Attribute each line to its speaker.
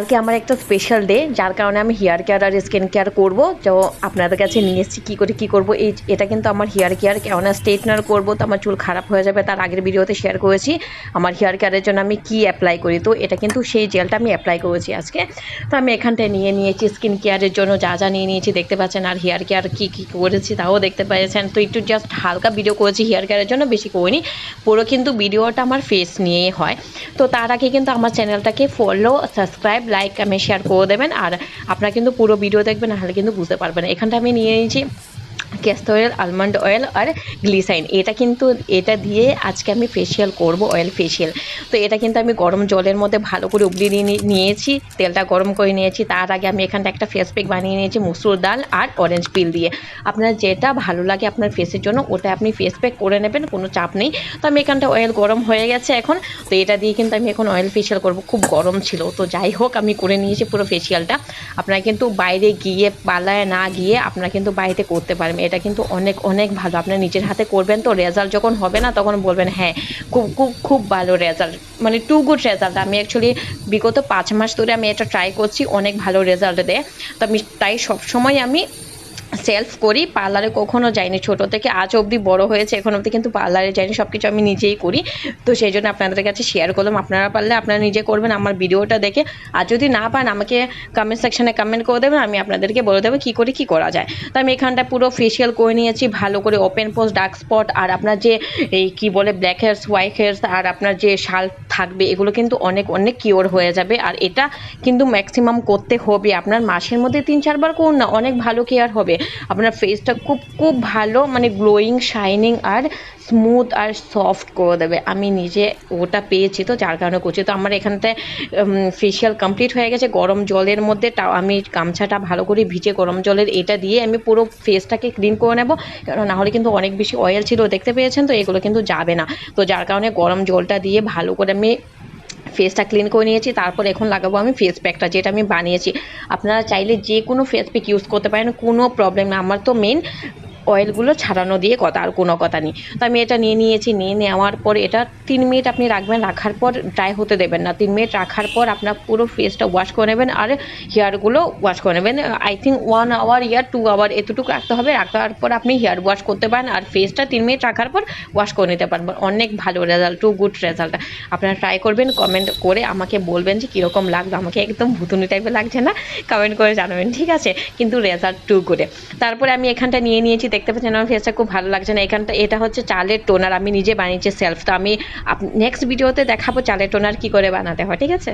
Speaker 1: কালকে আমার একটা স্পেশাল ডে যার কারণে আমি হেয়ার কেয়ার আর স্কিন কেয়ার করব। তো আপনাদের কাছে নিয়ে এসেছি, কী করে কী করব? এই, এটা কিন্তু আমার হেয়ার কেয়ার কেননা স্ট্রেটনার করব, তো আমার চুল খারাপ হয়ে যাবে, তার আগের ভিডিওতে শেয়ার করেছি। আমার হেয়ার কেয়ারের জন্য আমি কী অ্যাপ্লাই করি? তো এটা কিন্তু সেই জেলটা আমি অ্যাপ্লাই করেছি আজকে। তো আমি এখানটায় নিয়ে নিয়েছি স্কিন কেয়ারের জন্য যা যা নিয়ে নিয়েছি, দেখতে পাচ্ছেন আর হেয়ার কেয়ার কী কী করেছি তাও দেখতে পেয়েছেন তো একটু জাস্ট হালকা ভিডিও করেছি হেয়ার কেয়ারের জন্য বেশি করিনি, পুরো কিন্তু ভিডিওটা আমার ফেস নিয়েই হয়। তো তার আগে কিন্তু আমার চ্যানেলটাকে follow subscribe like comment share করে দেবেন। আর আপনারা কিন্তু পুরো ভিডিও দেখবেন নাহলে কিন্তু বুঝতে পারবেন এখানটা আমি নিয়ে নিয়েছি। ক্যাস্টর অয়েল আলমন্ড অয়েল আর গ্লিসাইন এটা কিন্তু এটা দিয়ে আজকে আমি ফেশিয়াল করব অয়েল ফেশিয়াল তো এটা কিন্তু আমি গরম জলের মধ্যে ভালো করে উবলিয়ে নিয়ে নিয়েছি, তেলটা গরম করে নিয়েছি। তার আগে আমি এখানটা একটা ফেস প্যাক বানিয়ে নিয়েছি, মুসুর ডাল আর অরেঞ্জ পিল দিয়ে। আপনার যেটা ভালো লাগে আপনার ফেসের জন্য, ওটা আপনি ফেস প্যাক করে নেবেন, কোনো চাপ নেই। তো আমি এখানটা অয়েল গরম হয়ে গেছে এখন। তো এটা দিয়ে কিন্তু আমি এখন অয়েল ফেশিয়াল করব, খুব গরম ছিল। তো যাই হোক, আমি করে নিয়েছি পুরো ফেসিয়ালটা আপনারা কিন্তু বাইরে গিয়ে, পালায় না গিয়ে আপনারা কিন্তু বাড়িতে করতে পারবেন। এটা কিন্তু অনেক অনেক ভালো। আপনার নিজের হাতে করবেন তো রেজাল্ট যখন হবে না, তখন বলবেন হ্যাঁ খুব খুব খুব ভালো রেজাল্ট মানে টু গুড রেজাল্ট আমি অ্যাকচুয়ালি বিগত পাঁচ মাস ধরে আমি এটা ট্রাই করছি, অনেক ভালো রেজাল্ট দেয় তো আমি তাই সবসময় আমি সেলফ করি পার্লারে কখনো যাইনি। ছোটো থেকে আজ অবধি বড় হয়েছে, এখন অবধি কিন্তু পার্লারে যাইনি সব কিছু আমি নিজেই করি। তো সেই জন্য আপনাদের কাছে শেয়ার করলাম। আপনারা পারলে আপনারা নিজে করবেন আমার ভিডিওটা দেখে। আর যদি না পান, আমাকে কমেন্ট সেকশানে কমেন্ট করে দেবেন, আমি আপনাদেরকে বলে দেবো কী করে কী করা যায়। তো আমি এখানটা পুরো ফেসিয়াল করে নিয়েছি, ভালো করে ওপেন পোস্ট ডার্ক স্পট আর আপনার যে এই কী বলে ব্ল্যাক হেয়ার্স হোয়াইট হেয়ার্স আর আপনার যে শাল থাকবে, এগুলো কিন্তু অনেক অনেক কিওর হয়ে যাবে। আর এটা কিন্তু ম্যাক্সিমাম করতে হবে। আপনার মাসের মধ্যে তিন, চারবার করুন না, অনেক ভালো কেয়ার হবে। আপনার ফেসটা খুব খুব ভালো মানে গ্লোয়িং শাইনিং আর স্মুথ আর সফট করে দেবে। আমি নিজে ওটা পেয়েছি তো, যার কারণে করছি। তো আমার এখানটায় ফেসিয়াল কমপ্লিট হয়ে গেছে। গরম জলের মধ্যে তাও আমি গামছাটা ভালো করে ভিজে গরম জলের এটা দিয়ে আমি পুরো ফেসটাকে ক্লিন করে নেব। কারণ নাহলে কিন্তু অনেক বেশি অয়েল ছিল, দেখতে পেয়েছেন তো? এগুলো কিন্তু যাবে না। তো যার কারণে গরম জলটা দিয়ে ভালো করে আমি ফেসটা ক্লিন করে নিয়েছি, তারপর এখন লাগাবো আমি ফেস প্যাকটা যেটা আমি বানিয়েছি। আপনারা চাইলে যে কোনো ফেস প্যাক ইউজ করতে পারেন, কোনো প্রবলেম না আমার তো মেন অয়েলগুলো ছাড়ানো দিয়ে কথা, আর কোনো কথা নেই। তো আমি এটা নিয়ে নিয়েছি, নিয়ে নেওয়ার পর এটা তিন মিনিট আপনি রাখবেন, রাখার পর ড্রাই হতে দেবেন না। তিন মিনিট রাখার পর আপনার পুরো ফেসটা ওয়াশ করে নেবেন, আর হেয়ারগুলো ওয়াশ করে নেবেন। I think one hour or two hour এতটুকু রাখতে হবে। রাখার পর আপনি হেয়ার ওয়াশ করতে পারেন, আর ফেসটা তিন মিনিট রাখার পর ওয়াশ করে নিতে পারবেন অনেক ভালো রেজাল্ট টু গুড রেজাল্ট আপনারা ট্রাই করবেন কমেন্ট করে আমাকে বলবেন যে কীরকম লাগল। আমাকে একদম ভুতুনি টাইপের লাগছে না। কমেন্ট করে জানাবেন, ঠিক আছে? কিন্তু রেজাল্ট টু করে তারপরে আমি এখানটা নিয়ে নিয়েছি দেখতে পাচ্ছেন, আমার ফেসটা খুব ভালো লাগছে না। এখানটা, এটা হচ্ছে চালের টোনার, আমি নিজে বানিয়েছি সেলফ তো আমি নেক্সট ভিডিওতে দেখাবো চালের টোনার কি করে বানাতে হয়, ঠিক আছে?